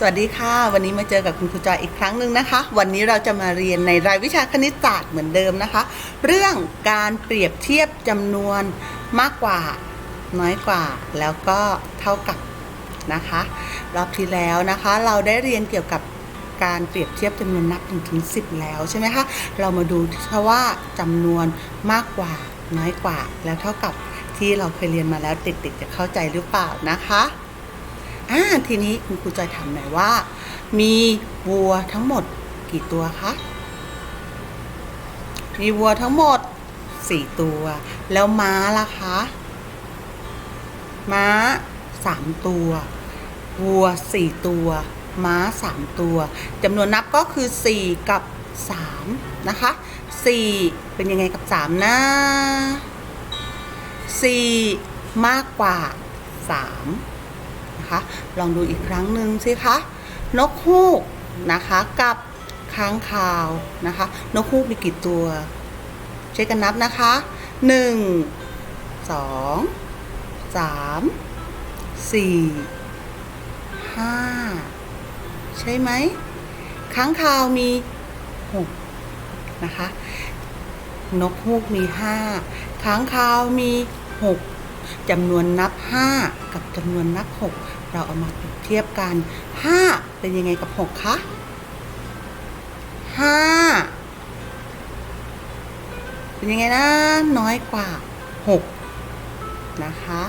สวัสดีค่ะ วันนี้มาเจอกับคุณครูจอยอีกครั้งหนึ่งนะคะ วันนี้เราจะมาเรียนในรายวิชาคณิตศาสตร์เหมือนเดิมนะคะ เรื่องการเปรียบเทียบจำนวนมากกว่า น้อยกว่า แล้วก็เท่ากับนะคะ รอบที่แล้วนะคะ เราได้เรียนเกี่ยวกับการเปรียบเทียบจำนวนนับ1นถึงสิแล้วใช่ไหมคะเรามาดูว่าจำนวนมากกว่า น้อยกว่า แล้วเท่ากับที่เราเคยเรียนมาแล้วเด็กๆจะเข้าใจหรือเปล่านะคะ อ่าทีนี้คุณครูจอยถามหน่อยว่า มีวัวทั้งหมดกี่ตัวคะมีวัวทั้งหมดสี่ตัว แล้วม้าล่ะคะ ม้าสามตัว วัวสี่ตัว ม้าสามตัวจำนวนนับก็คือสี่กับสามนะคะสี่เป็นยังไงกับสามนะสี่มากกว่าสาม นะคะ ลองดูอีกครั้งหนึ่งสิคะนกฮูกนะคะกับค้างคาวนะคะ นกฮูกมีกี่ตัวช่วยกันนับนะคะหนึ่งสองสามสี่ห้าใช่ไหมค้างคาวมีหกนะคะ นกฮูกมีห้าค้างคาวมีหกจำนวนนับ 5 กับจำนวนนับ 6 เราเอามาเปรียบเทียบกัน 5 เป็นยังไงกับ 6 คะ5เป็นยังไงนะ น้อยกว่า 6 นะคะ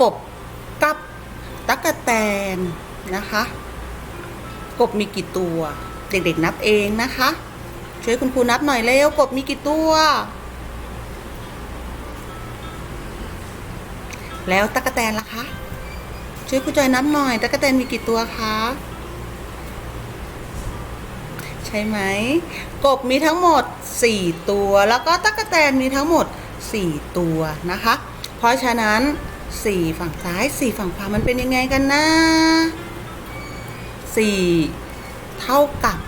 กบกับตั๊กแตนนะคะ กบมีกี่ตัว เด็กๆนับเองนะคะ ช่วยคุณครูนับหน่อยเร็ว กบมีกี่ตัวแล้วตั๊กแตนล่ะคะ ช่วยครูจอยนับหน่อยตั๊กแตนมีกี่ตัวคะ ใช่ไหม กบมีทั้งหมด 4 ตัว แล้วก็ตั๊กแตนมีทั้งหมด 4 ตัวนะคะ เพราะฉะนั้น 4 ฝั่งซ้าย 4 ฝั่งขวามันเป็นยังไงกันนะ 4 เท่ากับ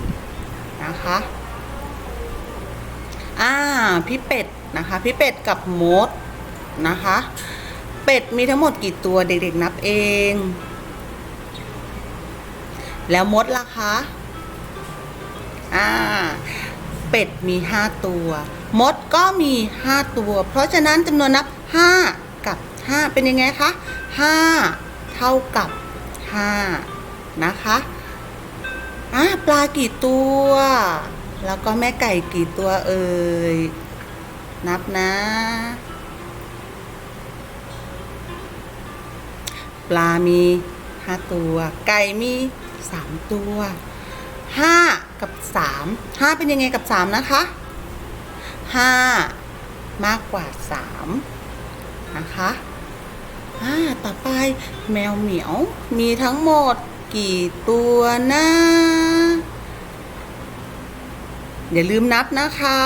4 นะคะอ่าพี่เป็ดนะคะ พี่เป็ดกับมดนะคะ เป็ดมีทั้งหมดกี่ตัวเด็กๆนับเอง แล้วมดล่ะคะ อ่า เป็ดมี5ตัว มดก็มี5ตัว เพราะฉะนั้นจำนวนนับ5กับ5เป็นยังไงคะ5เท่ากับ5นะคะอ่าปลากี่ตัว แล้วก็แม่ไก่กี่ตัวเอ่ย นับนะ ปลามี5ตัว ไก่มี3ตัว5กับ3 5เป็นยังไงกับ3นะคะ5มากกว่า3นะคะอ่าต่อไปแมวเหมียวมีทั้งหมดกี่ตัวนะอย่าลืมนับนะคะ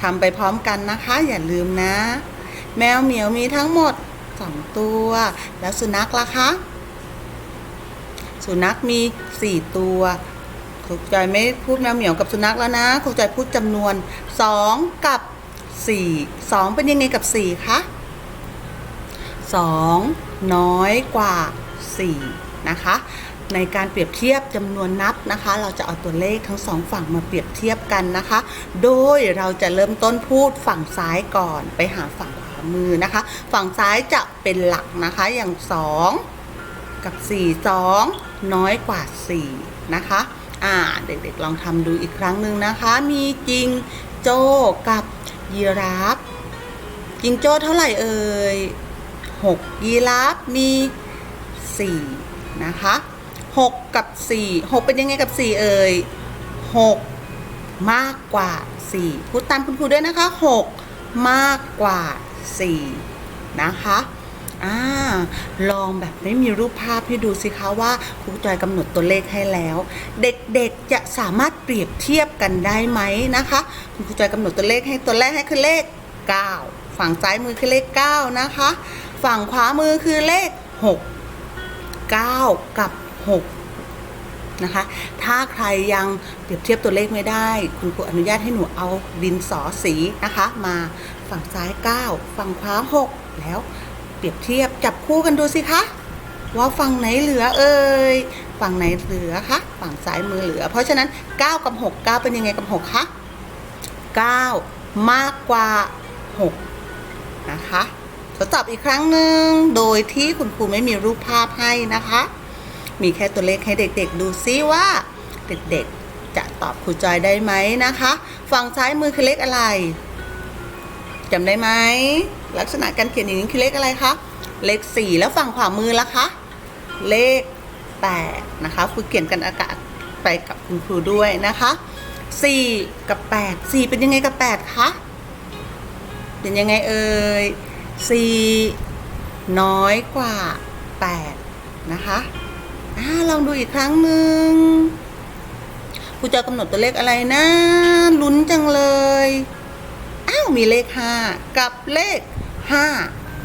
ทำไปพร้อมกันนะคะ อย่าลืมนะ แมวเหมียวมีทั้งหมด สองตัว แล้วสุนัขล่ะคะ สุนัขมีสี่ตัวครูจอยไม่พูดแมวเหมียวกับสุนัขแล้วนะครูจอยพูดจำนวนสองกับสี่สองเป็นยังไงกับสี่คะสองน้อยกว่าสี่นะคะในการเปรียบเทียบจำนวนนับนะคะ เราจะเอาตัวเลขทั้งสองฝั่งมาเปรียบเทียบกันนะคะ โดยเราจะเริ่มต้นพูดฝั่งซ้ายก่อนไปหาฝั่ง มือนะคะ ฝั่งซ้ายจะเป็นหลักนะคะอย่าง 2 กับ 4 2 น้อยกว่า 4 นะคะอ่าเด็กๆลองทำดูอีกครั้งหนึ่งนะคะ มีจิงโจ้กับยีราฟจิงโจ้เท่าไหร่เอ่ย6ยีราฟมี 4 นะคะ6กับ 4 6 เป็นยังไงกับ 4 เอ่ย6 มากกว่า 4 พูดตามคุณครูด้วยนะคะ 6 มากกว่า 4 นะคะอ่าลองแบบไม่มีรูปภาพให้ดูสิคะว่าครูจอยกำหนดตัวเลขให้แล้ว เด็กๆจะสามารถเปรียบเทียบกันได้ไหมนะคะครูจอยกำหนดตัวเลขให้ตัวแรกให้คือเลข 9 ฝั่งซ้ายมือคือเลข 9 นะคะ ฝั่งขวามือคือเลข 6 9 กับ 6 นะคะ ถ้าใครยังเปรียบเทียบตัวเลขไม่ได้ คุณครูอนุญาตให้หนูเอาดินสอสีนะคะ มา ฝั่งซ้าย 9 ฝั่งขวา 6 แล้วเปรียบเทียบจับคู่กันดูสิคะ ว่าฝั่งไหนเหลือเอ่ยฝั่งไหนเหลือคะฝั่งซ้ายมือเหลือ เพราะฉะนั้น 9 กับ 6 9 เป็นยังไงกับ 6 คะ 9 มากกว่า 6 นะคะทดสอบอีกครั้งหนึ่งโดยที่คุณครูไม่มีรูปภาพให้นะคะ มีแค่ตัวเลขให้เด็กๆ ดูซิว่าเด็กๆจะตอบครูจอยได้ไหมนะคะ ฝั่งซ้ายมือคือเลขอะไร จำได้ไหมลักษณะการเขียนอย่างนี้คือเลขอะไรคะเลข4แล้วฝั่งขวามือละคะ เลข8นะคะครูเขียนกันอากาศไปกับคุณครูด้วยนะคะ4กับ8 4เป็นยังไงกับ8คะเป็นยังไงเอ่ย4น้อยกว่า8นะคะอ่าลองดูอีกครั้งหนึ่งครูจะกำหนดตัวเลขอะไรนะลุ้นจังเลย มีเลข 5 กับเลข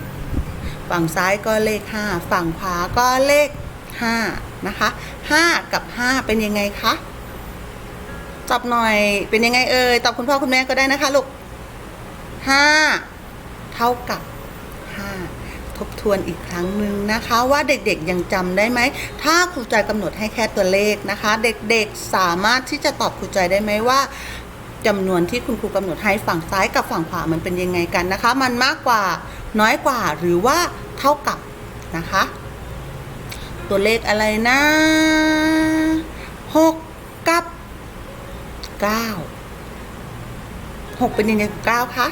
5 ฝั่งซ้ายก็เลข 5 ฝั่งขวาก็เลข 5 นะคะ 5 กับ 5 เป็นยังไงคะตอบหน่อยเป็นยังไงเอ่ยตอบคุณพ่อคุณแม่ก็ได้นะคะลูก 5 เท่ากับ 5 ทบทวนอีกครั้งหนึ่งนะคะ ว่าเด็กๆยังจำได้ไหม ถ้าครูจอยกำหนดให้แค่ตัวเลขนะคะ เด็กๆสามารถที่จะตอบครูจอยได้ไหมว่า จำนวนที่คุณครูกำหนดให้ฝั่งซ้ายกับฝั่งขวามันเป็นยังไงกันนะคะ มันมากกว่าน้อยกว่าหรือว่าเท่ากับนะคะ ตัวเลขอะไรนะ6กับ9 6เป็นยังไงกับ9คะ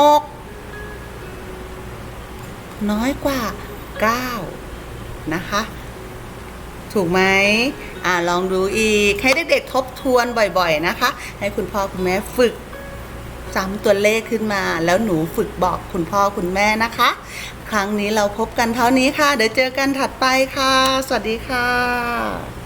6น้อยกว่า9นะคะ ถูกไหม อ่าลองดูอีก ให้เด็กๆทบทวนบ่อยๆนะคะ ให้คุณพ่อคุณแม่ฝึกซ้ำตัวเลขขึ้นมา แล้วหนูฝึกบอกคุณพ่อคุณแม่นะคะ ครั้งนี้เราพบกันเท่านี้ค่ะ เดี๋ยวเจอกันถัดไปค่ะ สวัสดีค่ะ